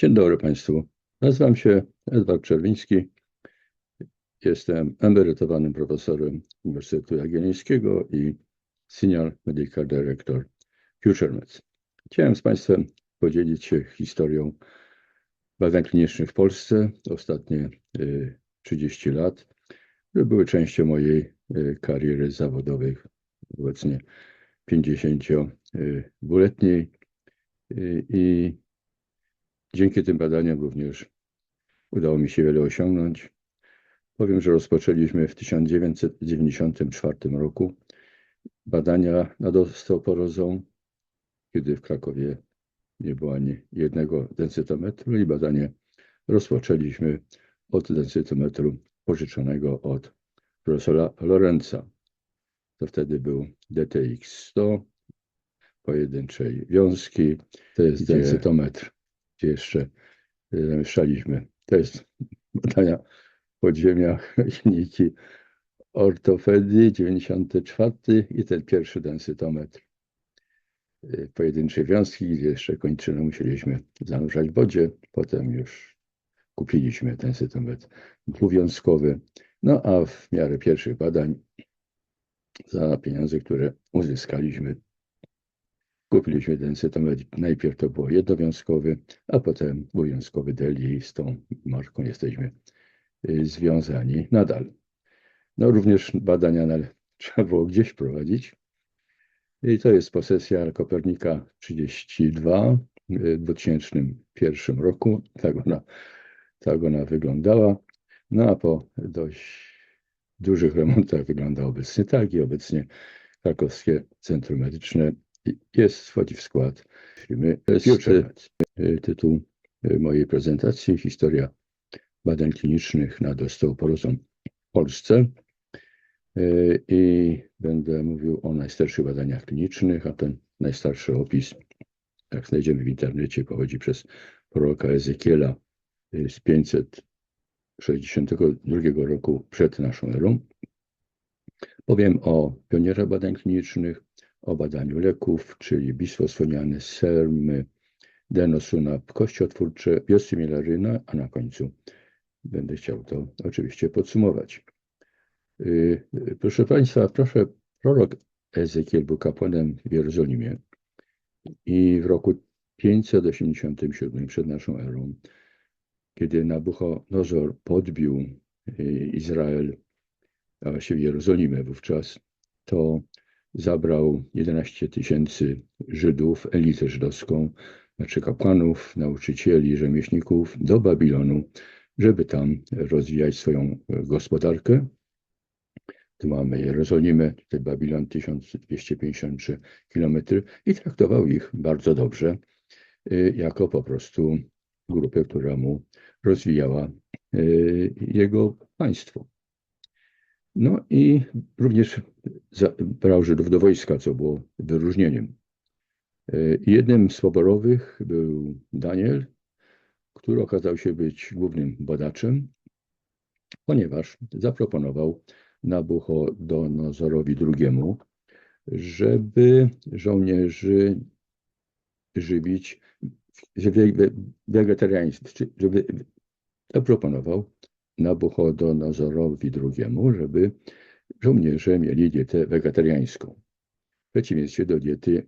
Dzień dobry Państwu. Nazywam się Edward Czerwiński. Jestem emerytowanym profesorem Uniwersytetu Jagiellońskiego i Senior Medical Director FutureMed. Chciałem z Państwem podzielić się historią badań klinicznych w Polsce ostatnie y, 30 lat, które były częścią mojej y, kariery zawodowej, obecnie 50-dwuletniej. Y, I dzięki tym badaniom również udało mi się wiele osiągnąć. Powiem, że rozpoczęliśmy w 1994 roku badania nad osteoporozą, kiedy w Krakowie nie było ani jednego densytometru i badanie rozpoczęliśmy od densytometru pożyczonego od profesora Lorenza. To wtedy był DTX 100 pojedynczej wiązki. To jest densytometr, gdzie jeszcze y, zamieszczaliśmy. To jest badania w podziemiach linijki ortopedii 94 i ten pierwszy densytometr y, pojedynczej wiązki, gdzie jeszcze kończynę musieliśmy zanurzać w wodzie. Potem już kupiliśmy densytometr dwuwiązkowy. No a w miarę pierwszych badań za pieniądze, które uzyskaliśmy, kupiliśmy densytometr. Najpierw to było jednowiązkowy, a potem dwuwiązkowy Deli i z tą marką jesteśmy y, związani nadal. No również badania na, trzeba było gdzieś prowadzić. I to jest posesja Kopernika 32 w 2001 roku. Tak ona, tak ona wyglądała. No a po dość dużych remontach wygląda obecnie tak i obecnie Krakowskie Centrum Medyczne jest, wchodzi w skład firmy FutureMed. Y, Tytuł y, mojej prezentacji Historia badań klinicznych nad osteoporozą w Polsce. I będę mówił o najstarszych badaniach klinicznych, a ten najstarszy opis, jak znajdziemy w internecie, pochodzi przez proroka Ezekiela z 562 roku przed naszą erą. Powiem o pionierach badań klinicznych, o badaniu leków, czyli bisfosfoniany, sermy, denosumab, kościotwórcze, biosymularyna, a na końcu będę chciał to oczywiście podsumować. Y, Proszę Państwa, proszę, prorok Ezekiel był kapłanem w Jerozolimie i w roku 587 przed naszą erą, kiedy Nabuchodonozor podbił y, Izrael, a właściwie Jerozolimę wówczas, to zabrał 11 tysięcy Żydów, elitę żydowską, znaczy kapłanów, nauczycieli, rzemieślników do Babilonu, żeby tam rozwijać swoją gospodarkę. Tu mamy Jerozolimę, tutaj Babilon 1253 km i traktował ich bardzo dobrze, y, jako po prostu grupę, która mu rozwijała y, jego państwo. No i również brał Żydów do wojska, co było wyróżnieniem. Y, Jednym z poborowych był Daniel, który okazał się być głównym badaczem, ponieważ zaproponował Nabuchodonozorowi II, żeby żołnierzy żywić we- we- wegetarianizm, żeby zaproponował Nabuchodonozorowi II, żeby żołnierze mieli dietę wegetariańską, w przeciwieństwie do diety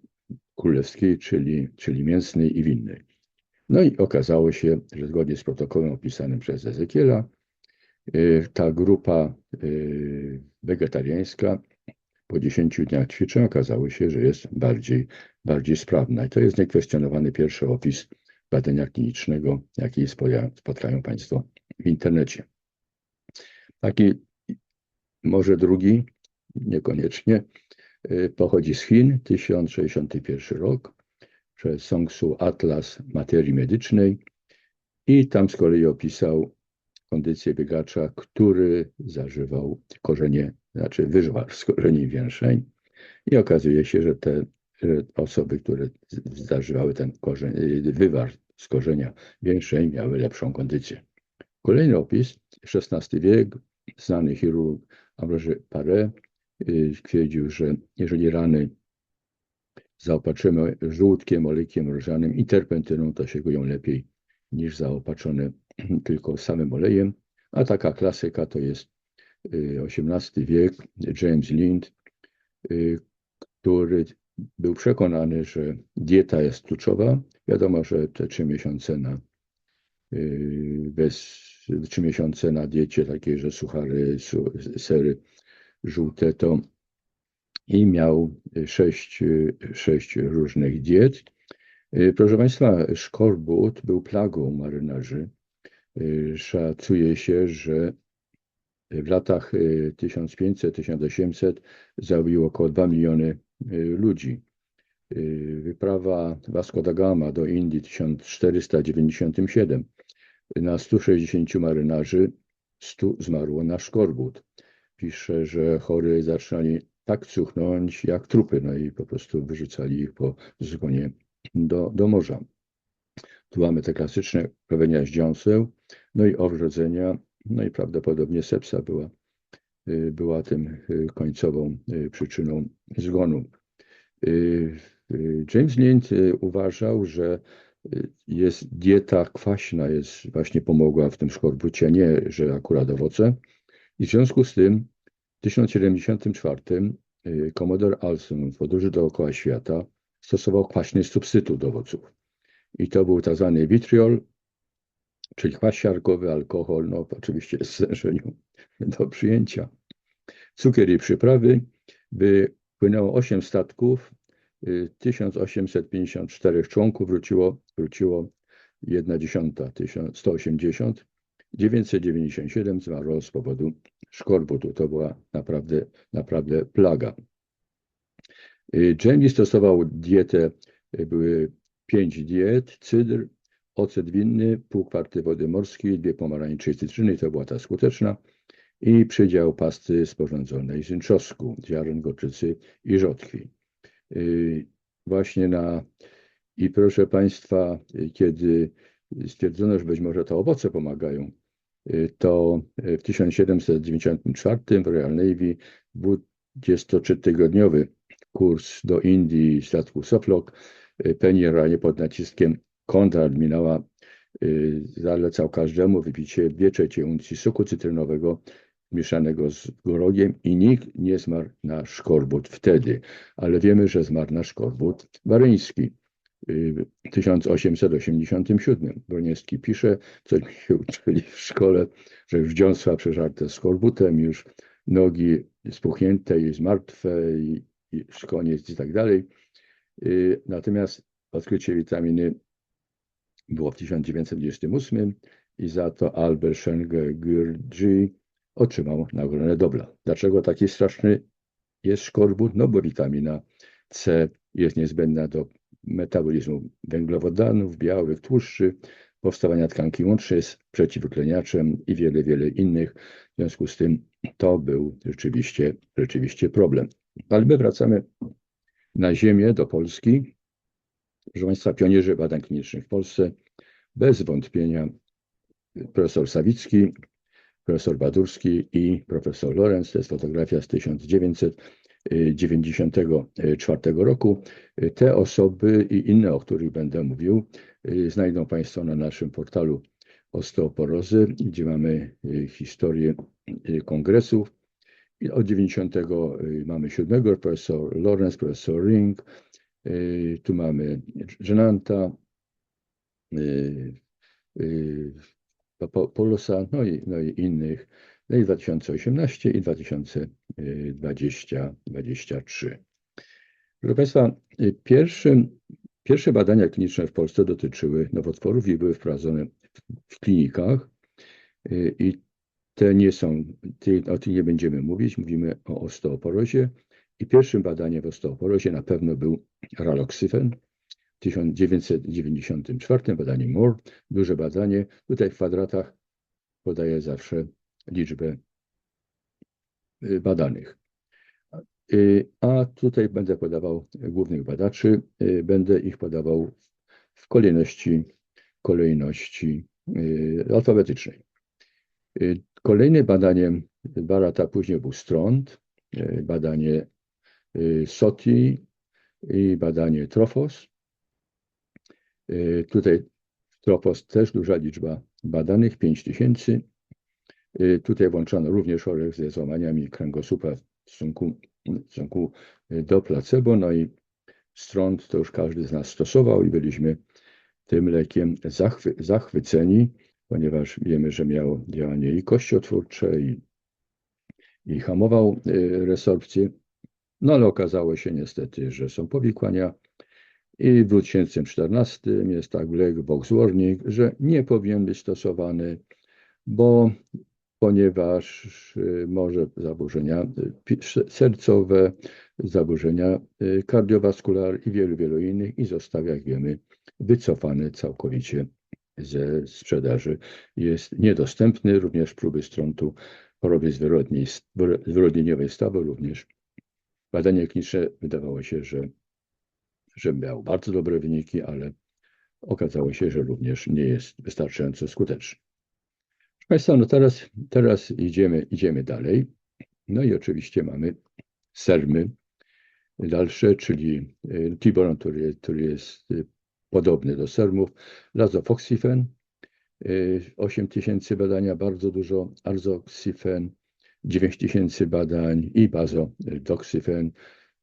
królewskiej, czyli, czyli mięsnej i winnej. No i okazało się, że zgodnie z protokołem opisanym przez Ezekiela, y, ta grupa y, wegetariańska po 10 dniach ćwiczeń okazało się, że jest bardziej, bardziej sprawna. I to jest niekwestionowany pierwszy opis badania klinicznego, jaki spotkają Państwo w internecie. Taki może drugi, niekoniecznie, y, pochodzi z Chin, 1061 rok, przez Songsu Atlas Materii Medycznej i tam z kolei opisał kondycję biegacza, który zażywał korzenie, znaczy wyżwar z korzeni większeń i okazuje się, że te osoby, które zażywały ten korzeń, y, wywar z korzenia większej miały lepszą kondycję. Kolejny opis, XVI wiek, znany chirurg Ambroży Paré y, stwierdził, że jeżeli rany zaopatrzymy żółtkiem, olejkiem różanym i terpentyną, to się goją lepiej niż zaopatrzone tylko samym olejem. A taka klasyka to jest y, XVIII wiek, James Lind, y, który był przekonany, że dieta jest kluczowa. Wiadomo, że te trzy miesiące na y, bez trzy miesiące na diecie takiej, że suchary, su, sery żółte to i miał sześć, sześć różnych diet. Proszę Państwa, szkorbut był plagą marynarzy. Szacuje się, że w latach 1500-1800 zabił około 2 miliony ludzi. Wyprawa Vasco da Gama do Indii 1497 na 160 marynarzy 100 zmarło na szkorbut. Pisze, że chory zaczęli tak cuchnąć jak trupy, no i po prostu wyrzucali ich po zgonie do, do morza. Tu mamy te klasyczne krwawienia z dziąseł, no i owrzodzenia, no i prawdopodobnie sepsa była, y, była tym y, końcową y, przyczyną zgonu. James Lind uważał, że jest dieta kwaśna, jest właśnie pomogła w tym szkorbucie, nie, że akurat owoce. I w związku z tym w 1074 komodor Alson w podróży dookoła świata stosował kwaśny substytut owoców. I to był tak zwany vitriol, czyli kwas siarkowy, alkohol, no oczywiście w stężeniu do przyjęcia. Cukier i przyprawy. Wypłynęło 8 statków, 1854 członków, wróciło, wróciło 1 dziesiąta, 180, 997 zmarło z powodu szkorbutu. To była naprawdę, naprawdę plaga. Jamie stosował dietę, były pięć diet, cydr, ocet winny, pół kwarty wody morskiej, dwie pomarańcze i cytryny, to była ta skuteczna, i przydział pasty sporządzonej z trzosku, ziaren gorczycy i rzodkwi. Y, właśnie na i proszę Państwa, kiedy stwierdzono, że być może to owoce pomagają, y, to w 1794 w Royal Navy był 23-tygodniowy kurs do Indii statku Suffolk. Y, Penny pod naciskiem kontradmirała zalecał każdemu wypicie 2 trzecie uncji soku cytrynowego mieszanego z gorogiem i nikt nie zmarł na szkorbut wtedy, ale wiemy, że zmarł na szkorbut waryński. W 1887 Broniewski pisze, coś mi się uczyli w szkole, że już dziąsła przeżarte skorbutem, już nogi spuchnięte i zmartwe i, i koniec i tak dalej. Y, natomiast odkrycie witaminy było w 1928 i za to Albert Schenge Gurdji otrzymał Nagrodę Nobla. Dlaczego taki straszny jest szkorbut? No bo witamina C jest niezbędna do metabolizmu węglowodanów, białych, tłuszczy, powstawania tkanki łącznej jest przeciwutleniaczem i wiele, wiele innych. W związku z tym to był rzeczywiście, rzeczywiście problem. Ale my wracamy na ziemię, do Polski. Proszę Państwa, pionierzy badań klinicznych w Polsce, bez wątpienia profesor Sawicki, profesor Badurski i profesor Lorenz. To jest fotografia z 1994 roku. Te osoby i inne, o których będę mówił, znajdą Państwo na naszym portalu osteoporozy, gdzie mamy historię kongresów. I od 90 mamy 7 profesor Lorenz, profesor Ring, tu mamy Żenanta, Polosa, no i, no i innych, no i 2018 i 2023. Proszę Państwa, pierwszym, pierwsze badania kliniczne w Polsce dotyczyły nowotworów i były wprowadzone w klinikach. I te nie są, o tym nie będziemy mówić, mówimy o osteoporozie. I pierwszym badaniem w osteoporozie na pewno był raloksyfen, 1994 badanie Moore, duże badanie. Tutaj w kwadratach podaję zawsze liczbę y, badanych. Y, a tutaj będę podawał głównych badaczy, y, będę ich podawał w kolejności, kolejności alfabetycznej. Kolejne badanie Barata później był Strond, badanie Soti i badanie Trofos. Y, tutaj Tropos też duża liczba badanych, 5 tysięcy. Y, Tutaj włączono również chorych ze złamaniami kręgosłupa w stosunku, w stosunku y, do placebo, no i strąd to już każdy z nas stosował i byliśmy tym lekiem zachwy, zachwyceni, ponieważ wiemy, że miał działanie i kościotwórcze, i, i hamował resorpcję. No ale okazało się niestety, że są powikłania i w 2014 jest tak lek boxwarnik, że nie powinien być stosowany, bo ponieważ y, może zaburzenia y, sercowe, zaburzenia y, kardiowaskularne i wielu, wielu innych i zostawia, jak wiemy, wycofany całkowicie ze sprzedaży. Jest niedostępny, również próby strątu choroby zwyrodnieniowej stawu, również badanie kliniczne wydawało się, że, że miał bardzo dobre wyniki, ale okazało się, że również nie jest wystarczająco skuteczny. Proszę Państwa, no teraz, teraz idziemy, idziemy dalej. No i oczywiście mamy sermy dalsze, czyli y, tiboron, który, który jest y, podobny do sermów, lazofoxifen, 8 tysięcy badania, bardzo dużo, arzoxifen, 9 tysięcy badań i bazodoxyfen.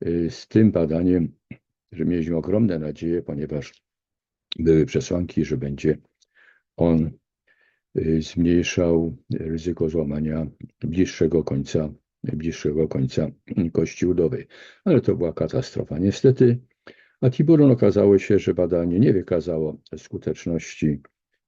Y, Z tym badaniem, że mieliśmy ogromne nadzieje, ponieważ były przesłanki, że będzie on y, zmniejszał ryzyko złamania bliższego końca, bliższego końca kości udowej. Ale to była katastrofa. Niestety, a Tiburon okazało się, że badanie nie wykazało skuteczności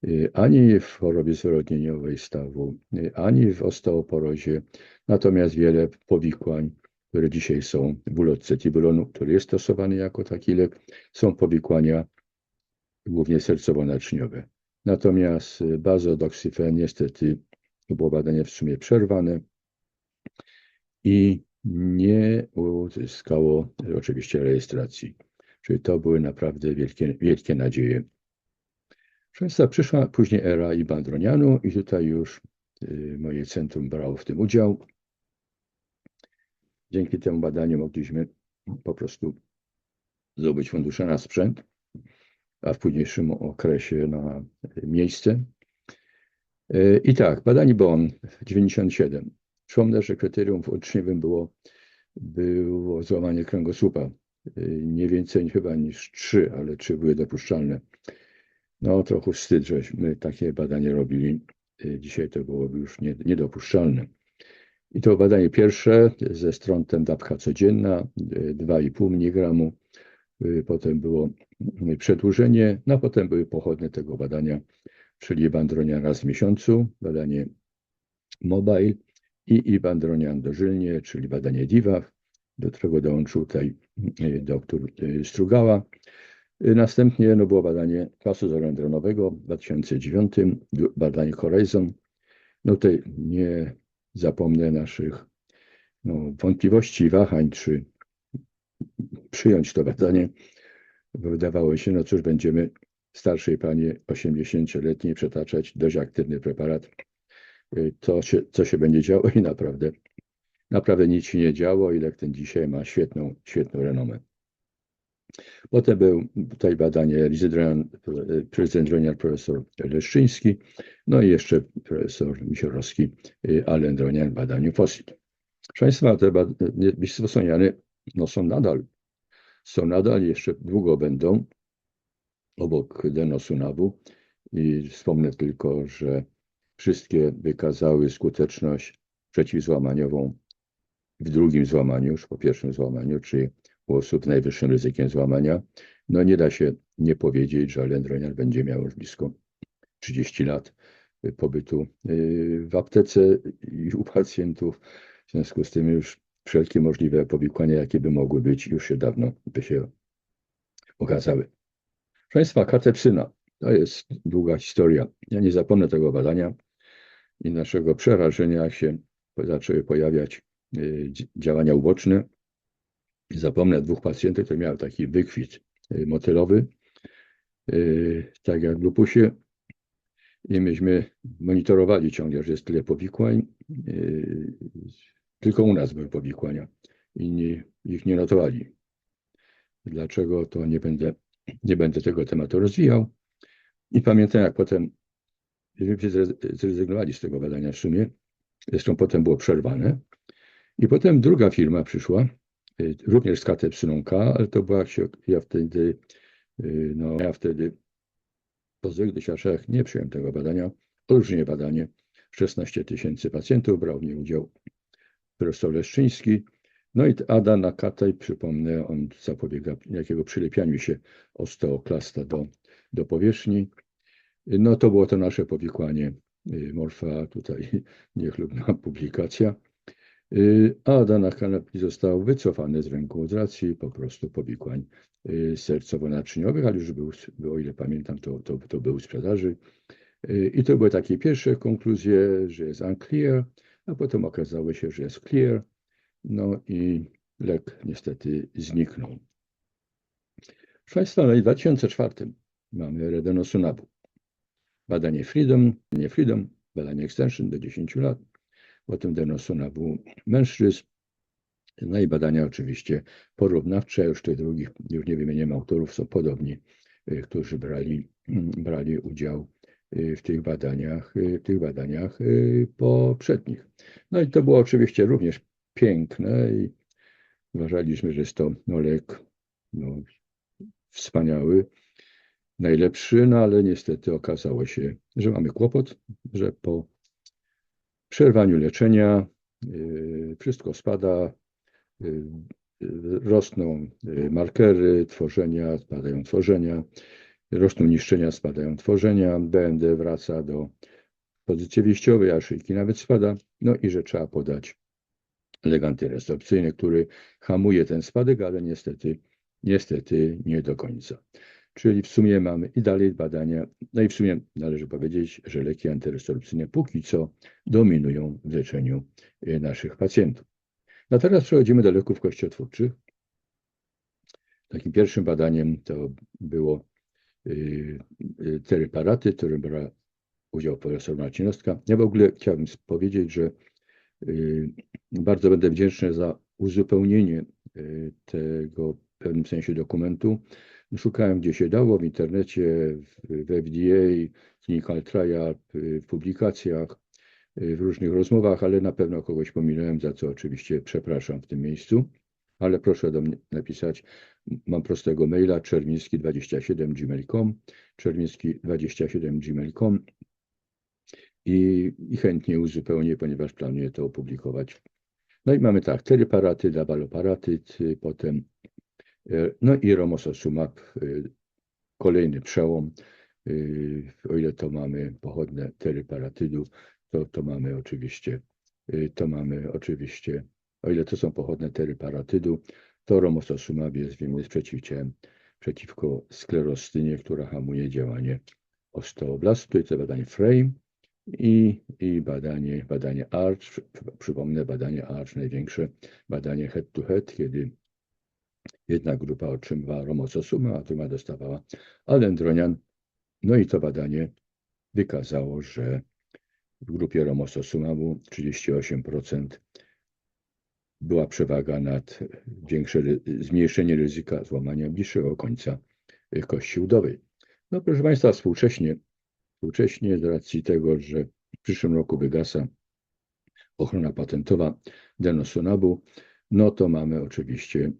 y, ani w chorobie zwyrodnieniowej stawu, y, ani w osteoporozie. Natomiast wiele powikłań, które dzisiaj są w ulotce Tiburonu, który jest stosowany jako taki lek, są powikłania głównie sercowo-naczyniowe. Natomiast bazodoxyfen niestety było badanie w sumie przerwane i nie uzyskało oczywiście rejestracji. Czyli to były naprawdę wielkie, wielkie nadzieje. Państwa, przyszła później era Ibandronianu i tutaj już y, moje centrum brało w tym udział. Dzięki temu badaniu mogliśmy po prostu zdobyć fundusze na sprzęt, a w późniejszym okresie na miejsce. Y, I tak, badanie BON 97. Przypomnę, że kryterium uczniowym było, było złamanie kręgosłupa. Y, Nie więcej chyba niż trzy, ale trzy były dopuszczalne. No trochę wstyd, żeśmy takie badanie robili. Y, Dzisiaj to byłoby już nie, niedopuszczalne. I to badanie pierwsze ze strątem dawka codzienna, y, 2,5 mg. Y, Potem było y, przedłużenie, no a potem były pochodne tego badania, czyli bandronian raz w miesiącu, badanie mobile i ibandronian dożylnie, czyli badanie DIVAW, do którego dołączył tutaj y, doktor Strugała. Następnie no, było badanie kwasu zorendronowego w 2009, du- badanie Horizon. No tutaj nie zapomnę naszych no, wątpliwości wahań, czy przyjąć to badanie, wydawało się, no cóż, będziemy starszej pani 80-letniej przetaczać dość aktywny preparat. Y, To się, co się będzie działo i naprawdę, naprawdę nic się nie działo i ten dzisiaj ma świetną, świetną renomę. Potem był tutaj badanie prezydent profesor Leszczyński, no i jeszcze profesor Misiorowski, y, Allen Dronian w badaniu FOSIT. Proszę Państwa, te bad- bisfosfoniany no są nadal, są nadal, jeszcze długo będą obok denosunabu i wspomnę tylko, że wszystkie wykazały skuteczność przeciwzłamaniową w drugim złamaniu, już po pierwszym złamaniu, czyli u osób najwyższym ryzykiem złamania. No nie da się nie powiedzieć, że Lendronian będzie miał już blisko 30 lat y, pobytu y, w aptece i u pacjentów. W związku z tym już wszelkie możliwe powikłania, jakie by mogły być, już się dawno by się okazały. Proszę Państwa, katepsyna to jest długa historia. Ja nie zapomnę tego badania i naszego przerażenia, się zaczęły pojawiać y, dzi- działania uboczne. Zapomnę dwóch pacjentów, które miały taki wykwit y, motylowy, y, tak jak w lupusie. I myśmy monitorowali ciągle, że jest tyle powikłań. y, Tylko u nas były powikłania. Inni ich nie notowali. Dlaczego, to nie będę, nie będę tego tematu rozwijał. I pamiętam, jak potem zre- zrezygnowali z tego badania w sumie. Zresztą potem było przerwane. I potem druga firma przyszła, również z katepsyną K, ale to była się, ja wtedy, y, no ja wtedy po złych doświadczeniach nie przyjąłem tego badania. Olbrzymie badanie, 16 tysięcy pacjentów, brał w nim udział profesor Leszczyński. No i Ada Nakataj, przypomnę, on zapobiega jakiego przylepianiu się osteoklasta do, do powierzchni. No to było to nasze powikłanie y, Morfa, tutaj niechlubna publikacja. Y, A Ada Nakataj został wycofany z ręką od racji po prostu powikłań y, sercowo-naczyniowych, ale już był, o ile pamiętam, to, to, to był sprzedaży. Y, I to były takie pierwsze konkluzje, że jest unclear, a potem okazało się, że jest clear. No i lek niestety zniknął. Proszę Państwa, no i w 2004 mamy Redenosunabu. Badanie Freedom, nie Freedom, badanie Extension do 10 lat. Potem Denosunabu mężczyzn. No i badania oczywiście porównawcze, już tych drugich, już nie wymieniam autorów, są podobni, y, którzy brali, brali udział y, w tych badaniach, y, w tych badaniach poprzednich. No i to było oczywiście również piękne i uważaliśmy, że jest to no, lek no, wspaniały, najlepszy, no ale niestety okazało się, że mamy kłopot, że po przerwaniu leczenia y, wszystko spada, y, y, rosną y, markery tworzenia, spadają tworzenia, rosną niszczenia, spadają tworzenia, BMD wraca do pozycji wyjściowej, a szyjki nawet spada, no i że trzeba podać lek antyresorpcyjny, który hamuje ten spadek, ale niestety, niestety nie do końca. Czyli w sumie mamy i dalej badania, no i w sumie należy powiedzieć, że leki antyresorpcyjne póki co dominują w leczeniu y, naszych pacjentów. No teraz przechodzimy do leków kościotwórczych. Takim pierwszym badaniem to było y, y, teryparaty, w którym brała udział profesor Marcinowska. Ja w ogóle chciałbym powiedzieć, że bardzo będę wdzięczny za uzupełnienie tego w pewnym sensie dokumentu. Szukałem gdzie się dało, w internecie, w, FDA, Clinical Trial, w publikacjach, w różnych rozmowach, ale na pewno kogoś pominąłem, za co oczywiście przepraszam w tym miejscu. Ale proszę do mnie napisać. Mam prostego maila czerwiński27 gmail.com czerwiński27 gmail.com i, i chętnie uzupełnię, ponieważ planuję to opublikować. No i mamy tak, teryparaty, dabaloparatyt, y, potem no i romososumab, y, kolejny przełom. Y, O ile to mamy pochodne teryparatydu, to, to mamy oczywiście, to mamy oczywiście, o ile to są pochodne teryparatydu, to romososumab jest, wiemy, jest przeciwciałem przeciwko sklerostynie, która hamuje działanie osteoblastu. I to badanie FRAME i, i badanie, badanie ARCH. Przypomnę, badanie ARCH, największe badanie head-to-head, kiedy jedna grupa otrzymywała romososumę, a druga dostawała alendronian. No i to badanie wykazało, że w grupie romososumabu 38% była przewaga nad większe zmniejszenie ryzyka złamania bliższego końca y, kości udowej. No proszę Państwa, współcześnie, współcześnie z racji tego, że w przyszłym roku wygasa ochrona patentowa denosunabu, no to mamy oczywiście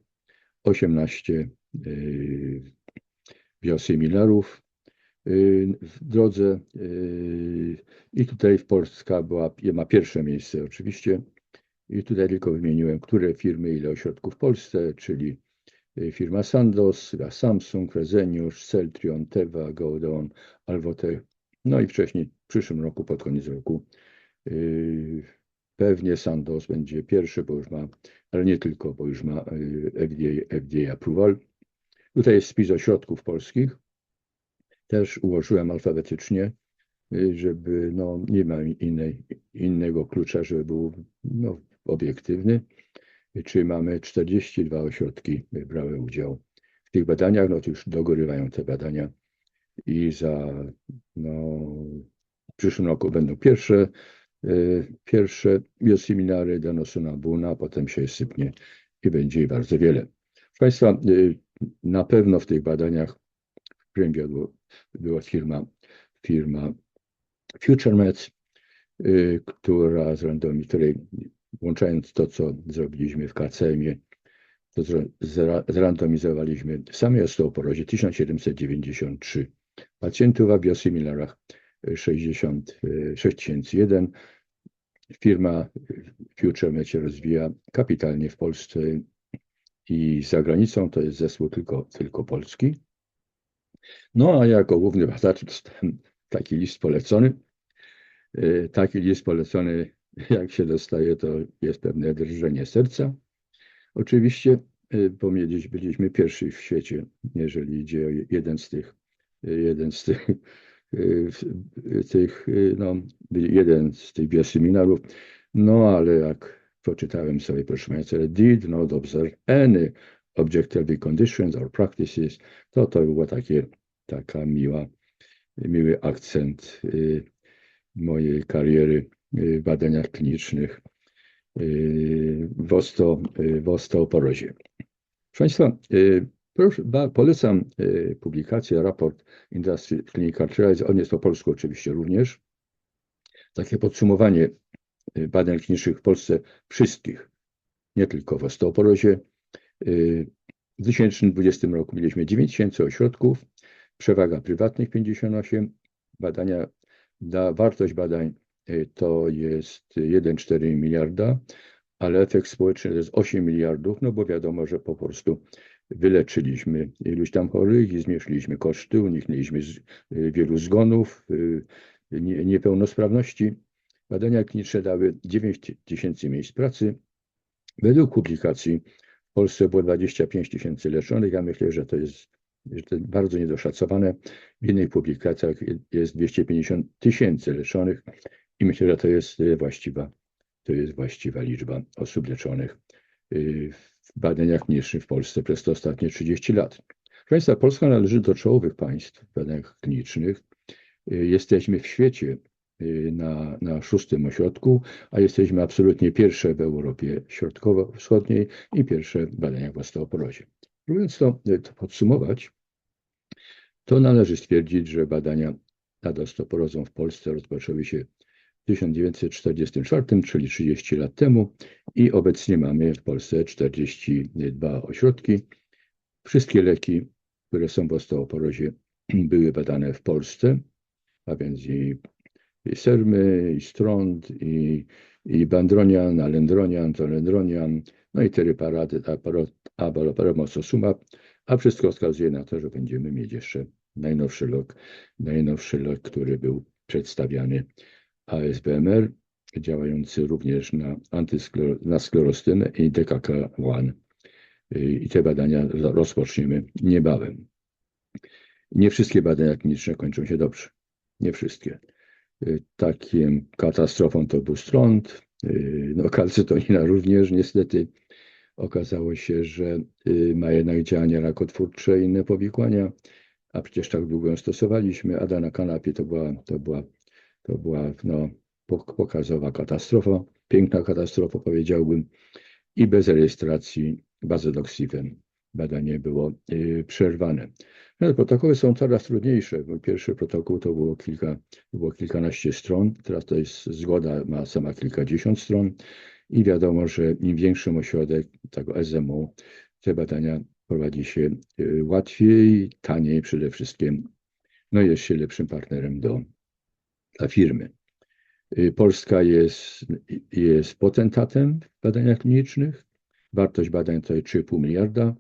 18 y, biosymilarów y, w drodze y, i tutaj Polska była, ma pierwsze miejsce oczywiście i tutaj tylko wymieniłem, które firmy, ile ośrodków w Polsce, czyli firma firma Samsung, Fresenius, Celtrion, Teva, Goodon, Alvotech. No i wcześniej, w przyszłym roku, pod koniec roku, pewnie Sandoz będzie pierwszy, bo już ma, ale nie tylko, bo już ma y, FDA, FDA approval. Tutaj jest spis ośrodków polskich. Też ułożyłem alfabetycznie, y, żeby no, nie ma innej, innego klucza, żeby był no, obiektywny. Czy mamy 42 ośrodki y, brały udział w tych badaniach, no to już dogorywają te badania i za no, w przyszłym roku będą pierwsze, pierwsze bioseminary danosunabuna, a potem się sypnie i będzie bardzo wiele. Proszę Państwa, y, na pewno w tych badaniach którym wiodło, była firma, firma FutureMed, która zrandomi, której łączając to, co zrobiliśmy w KCM-ie, to zra- zra- zrandomizowaliśmy w samej osteoporozie 1793 pacjentów, w biosimilarach 60, y, 6001. Firma FutureMed się rozwija kapitalnie w Polsce i za granicą. To jest zespół tylko, tylko polski. No a jako główny badacz dostałem taki list polecony. Y, Taki list polecony, jak się dostaje, to jest pewne drżenie serca. Oczywiście, y, bo byliśmy pierwsi w świecie, jeżeli idzie o jeden z tych, y, jeden z tych, tych y, no, jeden z tych bioseminarów. No ale jak poczytałem sobie, proszę Państwa, did not observe any objective conditions or practices, to to było takie, taka miła, miły akcent y, mojej kariery y, w badaniach klinicznych y, w, osto, y, w osteoporozie. Proszę Państwa, y, proszę, polecam y, publikację, raport Industry Clinical Trials, on jest po polsku oczywiście również. Takie podsumowanie y, badań klinicznych w Polsce wszystkich, nie tylko w osteoporozie. Y, W 2020 roku mieliśmy 9000 ośrodków, przewaga prywatnych 58, badania, da, wartość badań to jest 1,4 miliarda, ale efekt społeczny to jest 8 miliardów, no bo wiadomo, że po prostu wyleczyliśmy iluś tam chorych i zmniejszyliśmy koszty, uniknęliśmy y, wielu zgonów, y, nie, niepełnosprawności. Badania kliniczne dały 9 tysięcy miejsc pracy. Według publikacji w Polsce było 25 tysięcy leczonych. Ja myślę, że to jest, że to bardzo niedoszacowane. W innych publikacjach jest 250 tysięcy leczonych i myślę, że to jest y, właściwa, to jest właściwa liczba osób leczonych y, w badaniach klinicznych w Polsce przez te ostatnie 30 lat. Proszę Państwa, Polska należy do czołowych państw w badaniach klinicznych. Jesteśmy w świecie y, na, na szóstym ośrodku, a jesteśmy absolutnie pierwsze w Europie Środkowo-Wschodniej i pierwsze w badaniach w osteoporozie. Próbując to, y, to podsumować, to należy stwierdzić, że badania nad osteoporozą w Polsce rozpoczęły się 1944, czyli 30 lat temu i obecnie mamy w Polsce 42 ośrodki. Wszystkie leki, które są w osteoporozie, były badane w Polsce, a więc i, i sermy, i strąd, i, i bandronian, alendronian, tolendronian, no i teryparady, abaloparamoxosumab, a wszystko wskazuje na to, że będziemy mieć jeszcze najnowszy lek, najnowszy lek, który był przedstawiany ASBMR, działający również na, antyskler- na sklerostynę i DKK-1. I te badania rozpoczniemy niebawem. Nie wszystkie badania kliniczne kończą się dobrze. Nie wszystkie. Takim katastrofą to był strąd, no kalcytonina również niestety. Okazało się, że ma jednak działanie rakotwórcze i inne powikłania, a przecież tak długo ją stosowaliśmy, a na kanapie to była, to była, to była no, pok- pokazowa katastrofa, piękna katastrofa powiedziałbym i bez rejestracji bazodoksifem badanie było y, przerwane. No, protokoły są coraz trudniejsze. bo Pierwszy protokół to było, kilka, było kilkanaście stron, teraz to jest zgoda, ma sama kilkadziesiąt stron i wiadomo, że im większy ośrodek tego SMO, te badania prowadzi się y, łatwiej, taniej przede wszystkim, no jest się lepszym partnerem do, firmy. Y, Polska jest, jest potentatem w badaniach klinicznych. Wartość badań to jest 3,5 miliarda,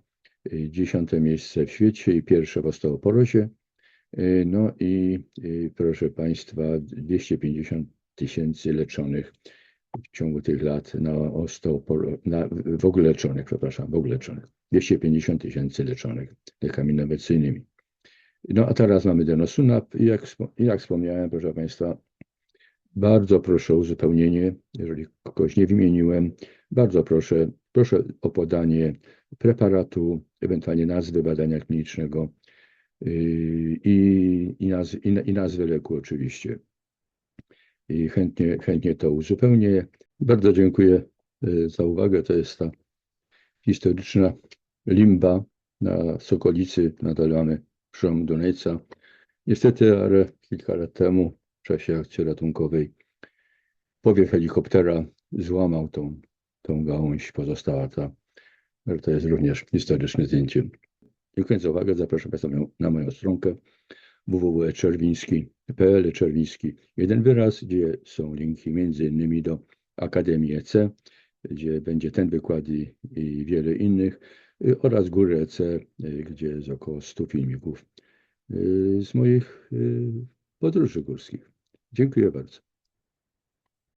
y, dziesiąte miejsce w świecie i pierwsze w osteoporozie. Y, No i proszę Państwa, 250 tysięcy leczonych w ciągu tych lat na osteopor, na, w ogóle leczonych, przepraszam, w ogóle leczonych. 250 tysięcy leczonych lekami innowacyjnymi. No a teraz mamy denosunab i jak, jak wspomniałem, proszę Państwa, bardzo proszę o uzupełnienie, jeżeli kogoś nie wymieniłem, bardzo proszę, proszę o podanie preparatu, ewentualnie nazwy badania klinicznego yy, i, i, nazw, i, i nazwy leku oczywiście. I chętnie, chętnie to uzupełnię. Bardzo dziękuję yy, za uwagę. To jest ta historyczna limba na Sokolicy. Nadal mamy przełom Dunajca. Niestety, ale kilka lat temu w czasie akcji ratunkowej powiew helikoptera złamał tą, tą gałąź, pozostała ta. Ale to jest również historyczne zdjęcie. Dziękuję za uwagę. Zapraszam Państwa na moją stronkę www.czerwiński.pl Czerwiński. Jeden wyraz, gdzie są linki między innymi do Akademii EC, gdzie będzie ten wykład i, i wiele innych oraz Góry EC, y, gdzie jest około 100 filmików y, z moich y, podróży górskich. Dziękuję bardzo.